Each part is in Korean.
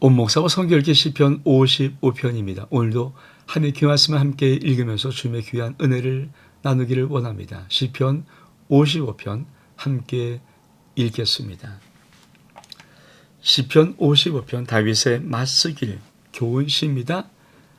온목사와 성결기 시편 55편입니다. 오늘도 하나님의 귀 말씀을 함께 읽으면서 주님의 귀한 은혜를 나누기를 원합니다. 시편 55편 함께 읽겠습니다. 시편 55편 다윗의 맞쓰길 교훈 시입니다.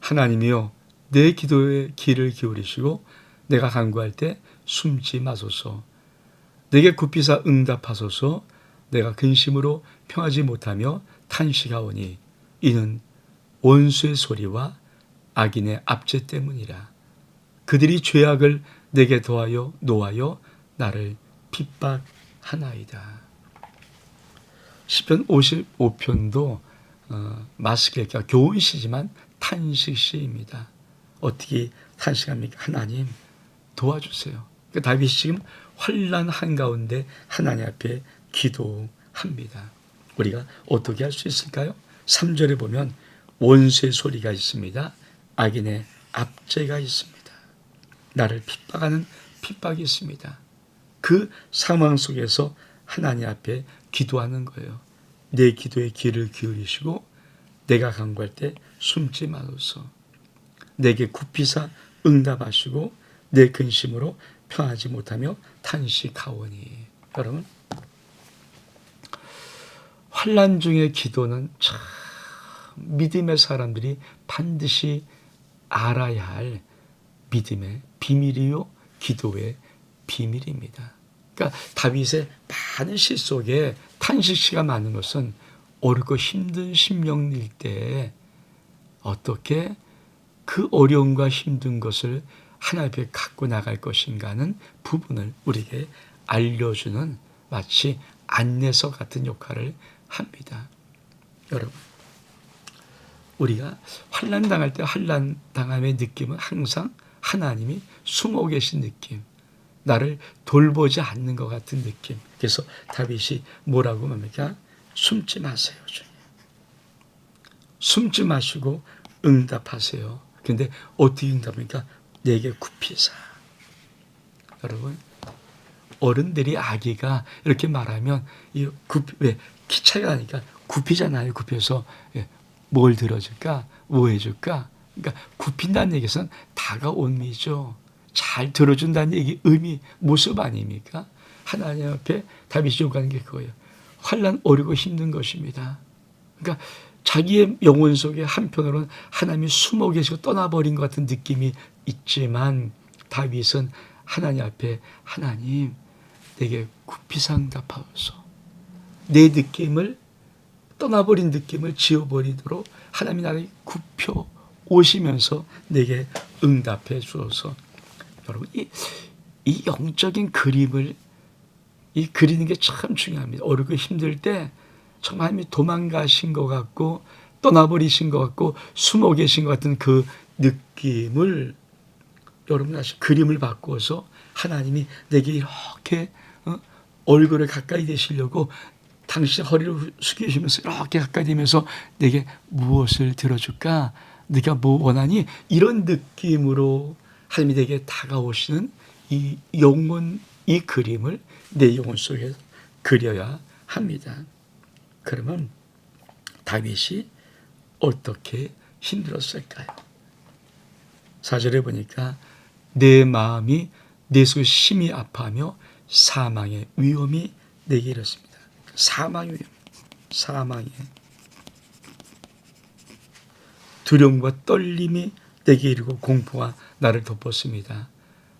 하나님이여 내 기도에 귀를 기울이시고 내가 간구할 때 숨지 마소서. 내게 굽히사 응답하소서. 내가 근심으로 평하지 못하며 탄식하오니 이는 원수의 소리와 악인의 압제 때문이라. 그들이 죄악을 내게 더하여 노하여 나를 핍박하나이다. 시편 55편도 어, 마스크가 교훈시지만 탄식시입니다. 어떻게 탄식합니까? 하나님 도와주세요. 그 다윗이 지금 환란 한가운데 하나님 앞에 기도합니다. 우리가 어떻게 할 수 있을까요? 3절에 보면 원수의 소리가 있습니다. 악인의 압제가 있습니다. 나를 핍박하는 핍박이 있습니다. 그 상황 속에서 하나님 앞에 기도하는 거예요. 내 기도에 귀를 기울이시고 내가 간구할 때 숨지 마소서. 내게 굽히사 응답하시고 내 근심으로 평하지 못하며 탄식하오니. 여러분 환란 중의 기도는 참 믿음의 사람들이 반드시 알아야 할 믿음의 비밀이요 기도의 비밀입니다. 그러니까 다윗의 많은 시 속에 탄식시가 많은 것은 어렵고 힘든 심령일 때 어떻게 그 어려움과 힘든 것을 하나님 앞에 갖고 나갈 것인가는 부분을 우리에게 알려주는 마치 안내서 같은 역할을 합니다. 여러분, 우리가 환란 당할 때 환란 당함의 느낌은 항상 하나님이 숨어 계신 느낌, 나를 돌보지 않는 것 같은 느낌. 그래서 다윗이 뭐라고 합니까? 숨지 마세요, 주님. 숨지 마시고 응답하세요. 근데 어떻게 응답합니까? 내게 굽히사. 여러분, 어른들이 아기가 이렇게 말하면 이굽왜 기차가 나니까 굽히잖아요. 굽혀서 예, 뭘 들어줄까? 뭐 해줄까? 그러니까 굽힌다는 얘기는 다가온 미죠. 잘 들어준다는 얘기 의미 모습 아닙니까? 하나님 앞에 다윗이 요구하는 게 그거예요. 환란 어리고 힘든 것입니다. 그러니까 자기의 영혼 속에 한편으로는 하나님이 숨어 계시고 떠나버린 것 같은 느낌이 있지만 다윗은 하나님 앞에 하나님 내게 굽히 상답하소서 내 느낌을 떠나버린 느낌을 지워버리도록 하나님이 나를 굽혀 오시면서 내게 응답해 주어서 여러분 이, 이 영적인 그림을 이 그리는 게 참 중요합니다. 어렵고 힘들 때 정말 하나님이 도망가신 것 같고 떠나버리신 것 같고 숨어 계신 것 같은 그 느낌을 여러분 다시 그림을 바꾸어서 하나님이 내게 이렇게 어? 얼굴을 가까이 대시려고 당신 허리를 숙이시면서 이렇게 가까이 되면서 내게 무엇을 들어줄까? 네가 뭐 원하니? 이런 느낌으로 하나님이 내게 다가오시는 이 영혼 이 그림을 내 영혼 속에 그려야 합니다. 그러면 다윗이 어떻게 힘들었을까요? 사절에 보니까 내 마음이 내 속에 심히 아파하며 사망의 위험이 내게 이렇습니다. 사망의 위험, 사망의 두려움과 떨림이 내게 이르고 공포가 나를 덮었습니다.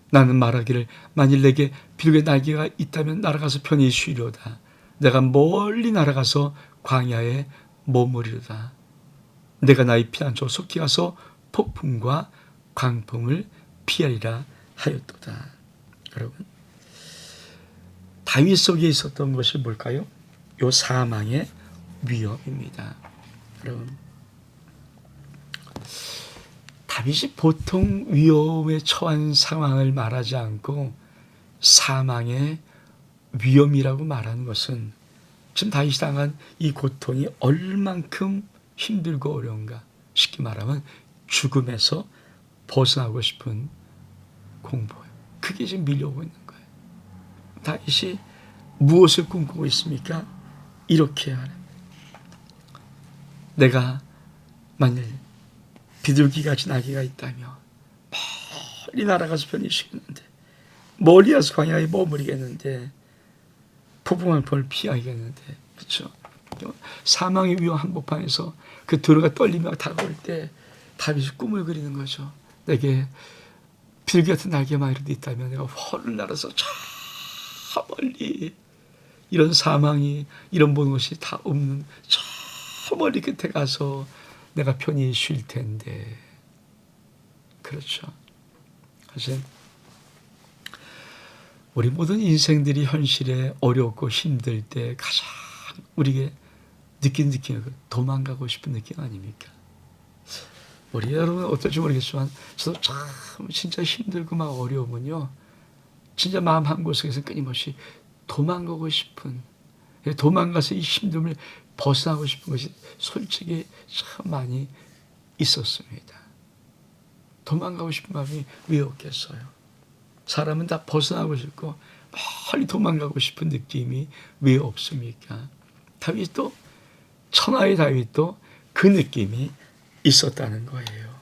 나는 말하기를 만일 내게 비둘기 날개가 있다면 날아가서 편히 쉬려다. 내가 멀리 날아가서 광야에 머무리로다. 내가 나의 피난처 속히 가서 폭풍과 광풍을 피하리라 하였도다. 여러분, 다윗 속에 있었던 것이 뭘까요? 요 사망의 위협입니다. 여러분, 다윗이 보통 위험에 처한 상황을 말하지 않고 사망의 위험이라고 말하는 것은 지금 다윗이 당한 이 고통이 얼만큼 힘들고 어려운가 쉽게 말하면 죽음에서 벗어나고 싶은 공포예요. 그게 지금 밀려오고 있는 거예요. 다윗이 무엇을 꿈꾸고 있습니까? 이렇게 하는 내가 만일 비둘기 같은 아기가 있다면 멀리 날아가서 편히쉬겠는데 멀리 가서 광야에 머무르겠는데 폭풍한 벌 피하겠는데 그렇죠? 사망의 위험 한복판에서 그 도로가 떨리며 다가올 때 다윗이 꿈을 그리는 거죠. 내게 비둘기 같은 날개만 이라도 있다면 내가 헐을 날아서 저 멀리 이런 사망이 이런 모든 것이 다 없는 저 멀리 끝에 가서 내가 편히 쉴 텐데 그렇죠. 사실 우리 모든 인생들이 현실에 어렵고 힘들 때 가장 우리에게 느낀 느낌, 도망가고 싶은 느낌 아닙니까? 우리 여러분 어떨지 모르겠지만 저도 참 진짜 힘들고 막 어려우면요. 진짜 마음 한 곳에서 끊임없이 도망가고 싶은 도망가서 이 힘듦을 벗어나고 싶은 것이 솔직히 참 많이 있었습니다. 도망가고 싶은 마음이 왜 없겠어요? 사람은 다 벗어나고 싶고 멀리 도망가고 싶은 느낌이 왜 없습니까? 다윗도 천하의 다윗도 그 느낌이 있었다는 거예요.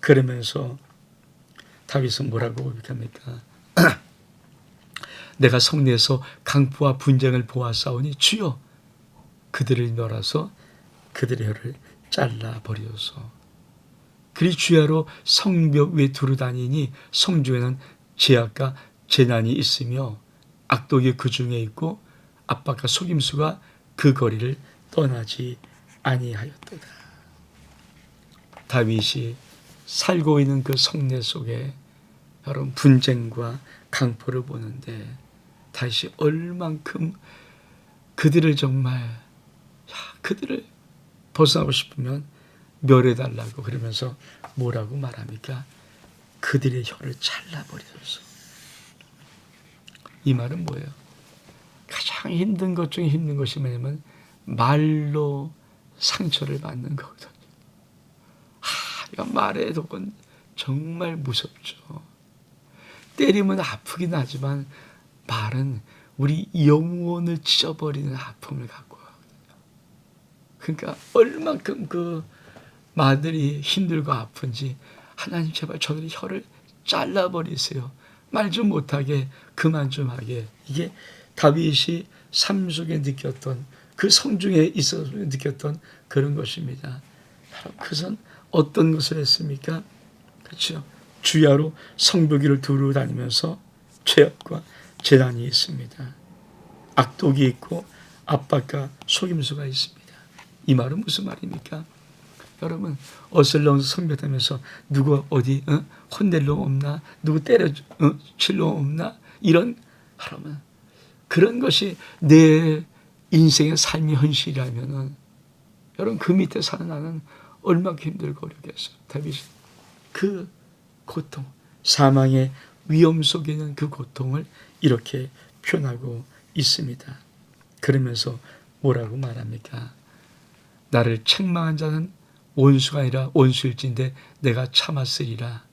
그러면서 다윗은 뭐라고 고백합니까? 내가 성내에서 강포와 분쟁을 보아싸우니 주여 그들을 멸하서 그들의 혀를 잘라 버리소서. 그리 주야로 성벽 위에 두루 다니니 성중에는 제약과 재난이 있으며 악독이 그 중에 있고 압박과 속임수가 그 거리를 떠나지 아니하였도다. 다윗이 살고 있는 그 성내 속에 여러분 분쟁과 강포를 보는데 다시 얼만큼 그들을 정말 야, 그들을 벗어나고 싶으면 멸해달라고 그러면서 뭐라고 말합니까? 그들의 혀를 잘라버려서 이 말은 뭐예요? 가장 힘든 것 중에 힘든 것이 뭐냐면 말로 상처를 받는 거거든요. 아, 이건 말의 독은 정말 무섭죠. 때리면 아프긴 하지만 말은 우리 영혼을 찢어버리는 아픔을 갖고. 그러니까 얼만큼 그 말들이 힘들고 아픈지 하나님 제발 저들의 혀를 잘라버리세요. 말 좀 못하게 그만 좀 하게. 이게 다윗이 삶 속에 느꼈던 그 성중에 있어서 느꼈던 그런 것입니다. 그것은 어떤 것을 했습니까? 그렇죠. 주야로 성벽위를 두루 다니면서 죄악과 재난이 있습니다. 악독이 있고 압박과 속임수가 있습니다. 이 말은 무슨 말입니까? 여러분 어슬렁 성벽하면서 누구 어디 어? 혼낼 놈 없나? 누구 때려 어? 칠놈 없나? 이런 하라면 그런 것이 내 인생의 삶의 현실이라면은 여러분 그 밑에 사는 나는 얼마나 힘들고 어렵겠어. 다윗이 그 고통, 사망의 위험 속에 있는 그 고통을 이렇게 표현하고 있습니다. 그러면서 뭐라고 말합니까? 나를 책망한 자는 원수가 아니라 원수일진데 내가 참았으리라.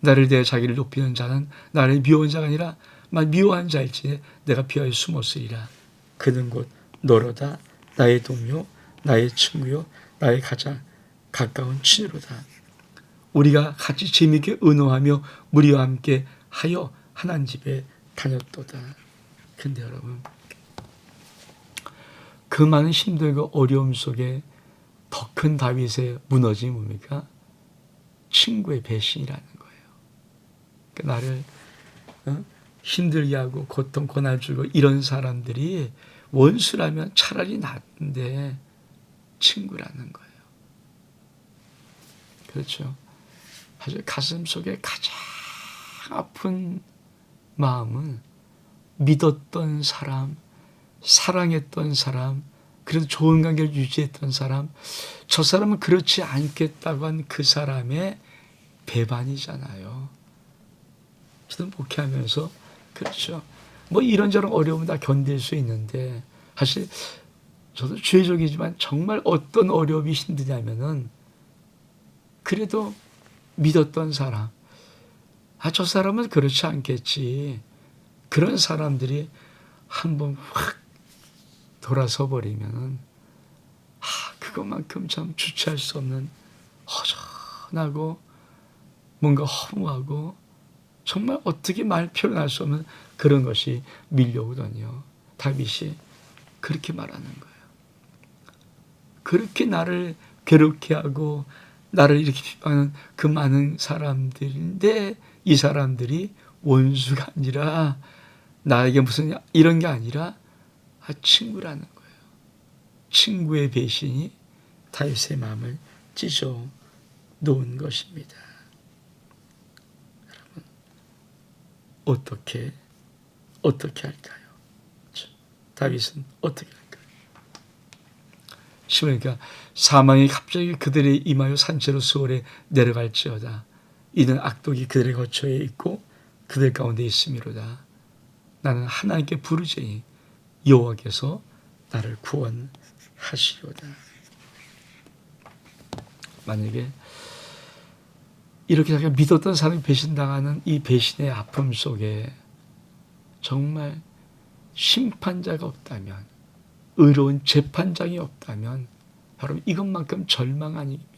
나를 대해 자기를 높이는 자는 나를 미워한 자가 아니라 미워한 자일지 내가 비하여 숨었으리라. 그는 곧 너로다 나의 동료 나의 친구요 나의 가장 가까운 친으로다. 우리가 같이 재미있게 은호하며 무리와 함께 하여 하나님 집에 다녔도다. 근데 여러분 그 많은 힘들고 어려움 속에 더 큰 다윗의 무너짐이 뭡니까? 친구의 배신이라는 거예요. 그러니까 나를 어? 힘들게 하고 고통 고난 주고 이런 사람들이 원수라면 차라리 낫는데 친구라는 거예요. 그렇죠. 사실 가슴 속에 가장 아픈 마음은 믿었던 사람, 사랑했던 사람, 그래도 좋은 관계를 유지했던 사람, 저 사람은 그렇지 않겠다고 한 그 사람의 배반이잖아요. 저도 목회하면서 그렇죠. 뭐 이런저런 어려움은 다 견딜 수 있는데 사실 저도 죄적이지만 정말 어떤 어려움이 힘드냐면은 그래도 믿었던 사람, 아, 저 사람은 그렇지 않겠지. 그런 사람들이 한 번 확 돌아서 버리면은, 아, 그것만큼 참 주체할 수 없는 허전하고 뭔가 허무하고 정말 어떻게 말 표현할 수 없는 그런 것이 밀려오더니요. 다윗이 그렇게 말하는 거예요. 그렇게 나를 괴롭게 하고 나를 이렇게 비판하는 그 많은 사람들인데 이 사람들이 원수가 아니라 나에게 무슨 이런 게 아니라 아, 친구라는 거예요. 친구의 배신이 다윗의 마음을 찢어 놓은 것입니다. 여러분 어떻게 어떻게 할까요? 다윗은 어떻게 할까요? 시므니까 사망이 갑자기 그들의 임하여 산채로 수월에 내려갈지어다. 이는 악독이 그들의 거처에 있고 그들 가운데 있음이로다. 나는 하나님께 부르짖니 여호와께서 나를 구원하시리로다. 만약에 이렇게 자기가 믿었던 사람이 배신당하는 이 배신의 아픔 속에 정말 심판자가 없다면 의로운 재판장이 없다면 여러분 이것만큼 절망 아닙니까?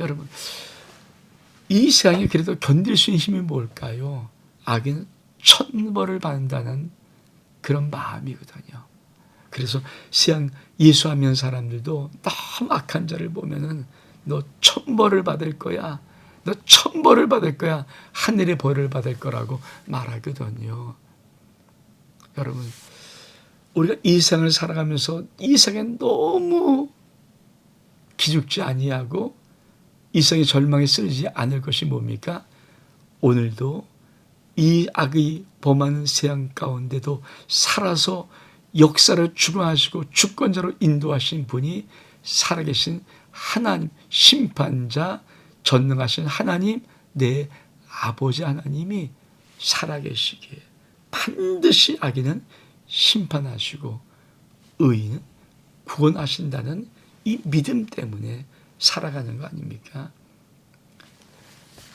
여러분 이 세상이 그래도 견딜 수 있는 힘이 뭘까요? 악은 천벌을 받는다는 그런 마음이거든요. 그래서 세상 예수 하면 사람들도 너무 악한 자를 보면은 너 천벌을 받을 거야. 너 천벌을 받을 거야. 하늘의 벌을 받을 거라고 말하거든요. 여러분, 우리가 이 세상을 살아가면서 이 세상에 너무 기죽지 아니하고 이 세상의 절망에 쓰러지지 않을 것이 뭡니까? 오늘도 이 악의 범하는 세상 가운데도 살아서 역사를 주관하시고 주권자로 인도하신 분이 살아계신 하나님, 심판자, 전능하신 하나님, 내 아버지 하나님이 살아계시기에 반드시 악인은 심판하시고 의인은 구원하신다는 이 믿음 때문에 살아가는 거 아닙니까?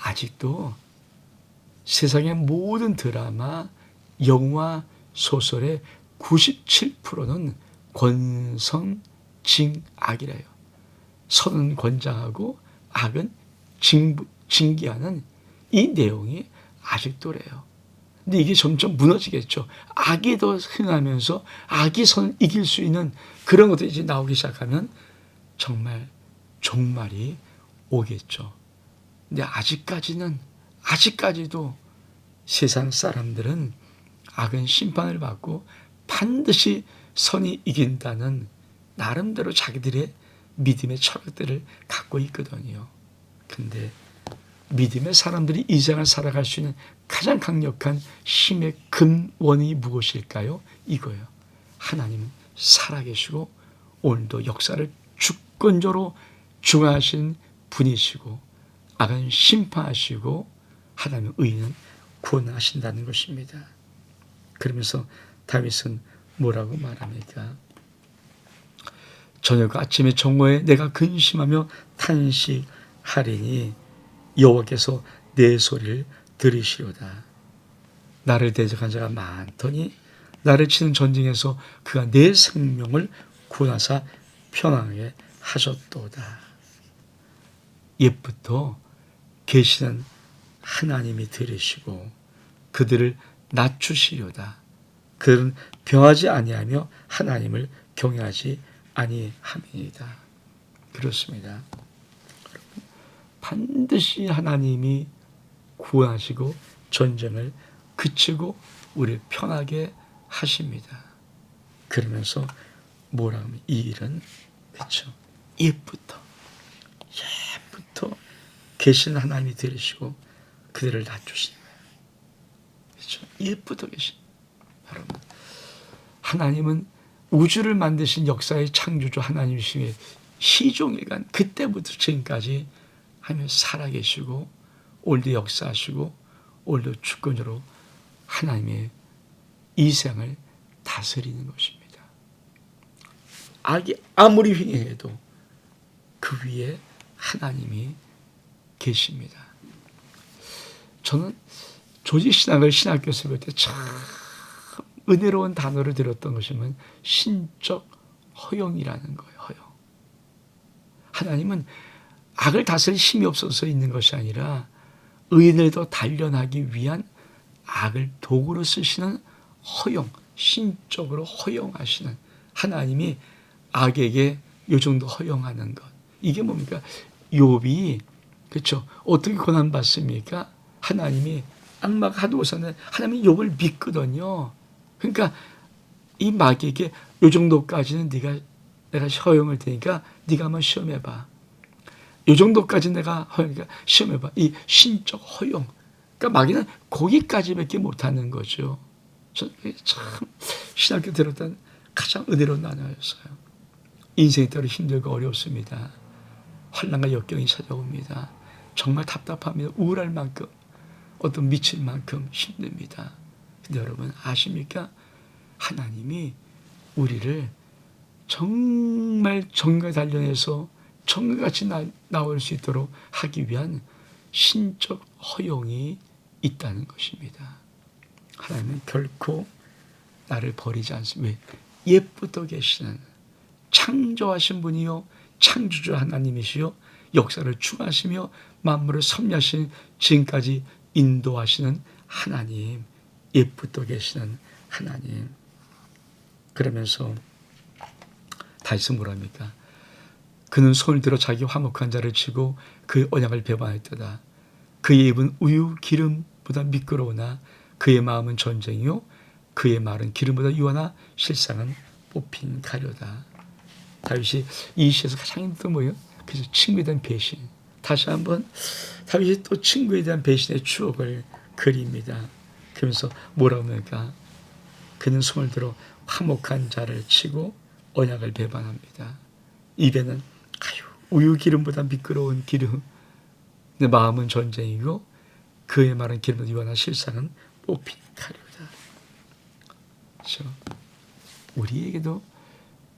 아직도 세상의 모든 드라마, 영화, 소설의 97%는 권선, 징, 악이래요. 선은 권장하고 악은 징, 징계하는 이 내용이 아직도래요. 근데 이게 점점 무너지겠죠. 악이 더 흥하면서 악이 선 이길 수 있는 그런 것들이 이제 나오기 시작하면 정말 종말이 오겠죠. 근데 아직까지는 아직까지도 세상 사람들은 악은 심판을 받고 반드시 선이 이긴다는 나름대로 자기들의 믿음의 철학들을 갖고 있거든요. 근데 믿음의 사람들이 이 세상을 살아갈 수 있는 가장 강력한 힘의 근원이 무엇일까요? 이거예요. 하나님은 살아계시고 오늘도 역사를 주권적으로 중하신 분이시고 악은 심판하시고 하나님 의인은 구원하신다는 것입니다. 그러면서 다윗은 뭐라고 말합니까? 저녁 아침에 정오에 내가 근심하며 탄식하리니 여호와께서 내 소리를 들으시오다. 나를 대적한 자가 많더니 나를 치는 전쟁에서 그가 내 생명을 구하사 평안하게 하셨도다. 옛부터 계시는 하나님이 들으시고 그들을 낮추시려다. 그들은 병하지 아니하며 하나님을 경외하지 아니함이다. 그렇습니다. 반드시 하나님이 구하시고 전쟁을 그치고 우리를 편하게 하십니다. 그러면서 뭐라 하면 이 일은 그렇죠. 옛부터 옛부터 계신 하나님이 들으시고 그들을 거예요. 그렇죠. 옛부터 계신 여러분 하나님은 우주를 만드신 역사의 창조주 하나님이시에 시종일관 그때부터 지금까지 하며 살아계시고 오늘도 역사하시고 오늘도 주권으로 하나님의 이 세상을 다스리는 것입니다. 악이 아무리 횡행해도 그 위에 하나님이 계십니다. 저는 조직신학을 신학교 수업할 때 참 은혜로운 단어를 들었던 것이면 신적 허용이라는 거예요. 허용. 하나님은 악을 다스릴 힘이 없어서 있는 것이 아니라 의인을 더 단련하기 위한 악을 도구로 쓰시는 허용, 신적으로 허용하시는 하나님이 악에게 요 정도 허용하는 것. 이게 뭡니까? 욥이 그렇죠. 어떻게 고난 받습니까? 하나님이 악마가 하도 오서는 하나님이 욥을 믿거든요. 그러니까 이 마귀에게 요 정도까지는 네가 내가 허용을 테니까 네가 한번 시험해 봐. 요 정도까지 내가 허용이니까 시험해 봐. 이 신적 허용. 그러니까 마귀는 거기까지밖에 못 하는 거죠. 참 신학교 들었던 가장 은혜로운 나누였어요. 인생이 때로 힘들고 어렵습니다. 환란과 역경이 찾아옵니다. 정말 답답합니다. 우울할 만큼 어떤 미칠 만큼 힘듭니다. 근데 여러분 아십니까? 하나님이 우리를 정말 정가 단련해서 정같이 나, 나올 수 있도록 하기 위한 신적 허용이 있다는 것입니다. 하나님은 결코 나를 버리지 않습니다. 왜? 예쁘도 계시는 창조하신 분이요 창조주 하나님이시요 역사를 충하시며 만물을 섭리하신 지금까지 인도하시는 하나님 예쁘도 계시는 하나님 그러면서 다시 뭐랍니까 그는 손을 들어 자기 화목한 자를 치고 그의 언약을 배반했도다 그의 입은 우유 기름보다 미끄러우나 그의 마음은 전쟁이요 그의 말은 기름보다 유하나 실상은 뽑힌 가려다 다윗이 이 시에서 가장 힘든 뭐예요? 그래서 대한 배신. 다시 한번 다윗이 또 친구에 대한 배신의 추억을 그립니다. 그러면서 뭐라고 합니까? 그는 손을 들어 화목한 자를 치고 언약을 배반합니다. 입에는 아유 우유 기름보다 미끄러운 기름. 내 마음은 전쟁이고 그의 말은 기름보다 유한한 실상은 뽑힌 칼이다. 그렇죠? 우리에게도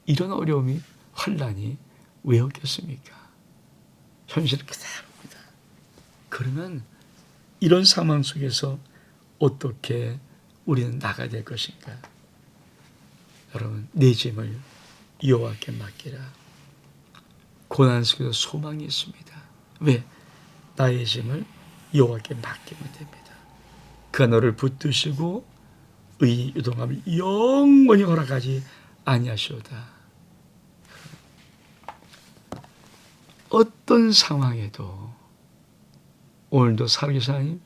이런 어려움이 환란이 왜 없겠습니까? 현실은 그대로입니다. 그러면 이런 상황 속에서 어떻게 우리는 나가야 될 것인가? 여러분 내 짐을 여호와께 맡기라. 고난 속에서 소망이 있습니다. 왜? 나의 짐을 여호와께 맡기면 됩니다. 그가 너를 붙드시고 의 유동함을 영원히 허락하지 아니하시오다. 어떤 상황에도 오늘도 살아계신 하나님,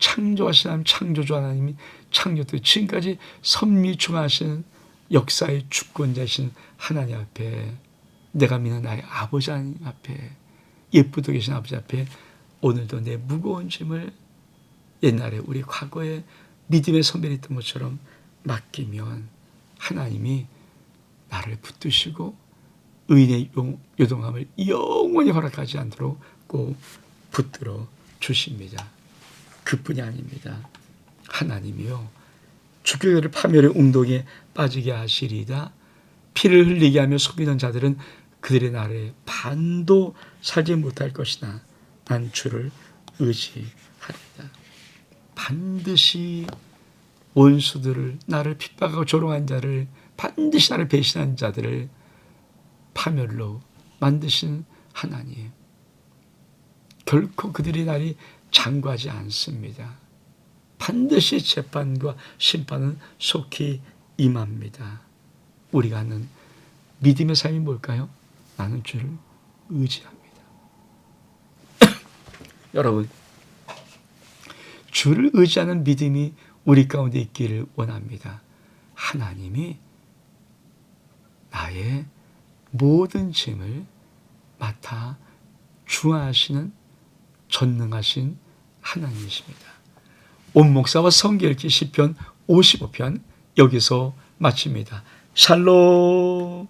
창조하신 하나님, 창조주 하나님이 창조 때 지금까지 선미충하신 역사의 주권자신 하나님 앞에 내가 믿는 나의 아버지 하나님 앞에 예쁘도 계신 아버지 앞에 오늘도 내 무거운 짐을 옛날에 우리 과거에 믿음의 선배했던 것처럼 맡기면 하나님이 나를 붙드시고 의인의 요동함을 영원히 허락하지 않도록 꼭 붙들어 주십니다. 그뿐이 아닙니다. 하나님이요. 주교회를 파멸의 운동에 빠지게 하시리다. 피를 흘리게 하며 속이는 자들은 그들의 날에 반도 살지 못할 것이나 난 주를 의지하리다. 반드시 원수들을 나를 핍박하고 조롱한 자를 반드시 나를 배신한 자들을 파멸로 만드신 하나님. 결코 그들의 날이 장구하지 않습니다. 반드시 재판과 심판은 속히 임합니다. 우리가 하는 믿음의 삶이 뭘까요? 나는 주를 의지합니다. 여러분, 주를 의지하는 믿음이 우리 가운데 있기를 원합니다. 하나님이 나의 모든 짐을 맡아 주하시는 전능하신 하나님이십니다. 온 목사와 읽기 10편 55편 여기서 마칩니다. 샬롬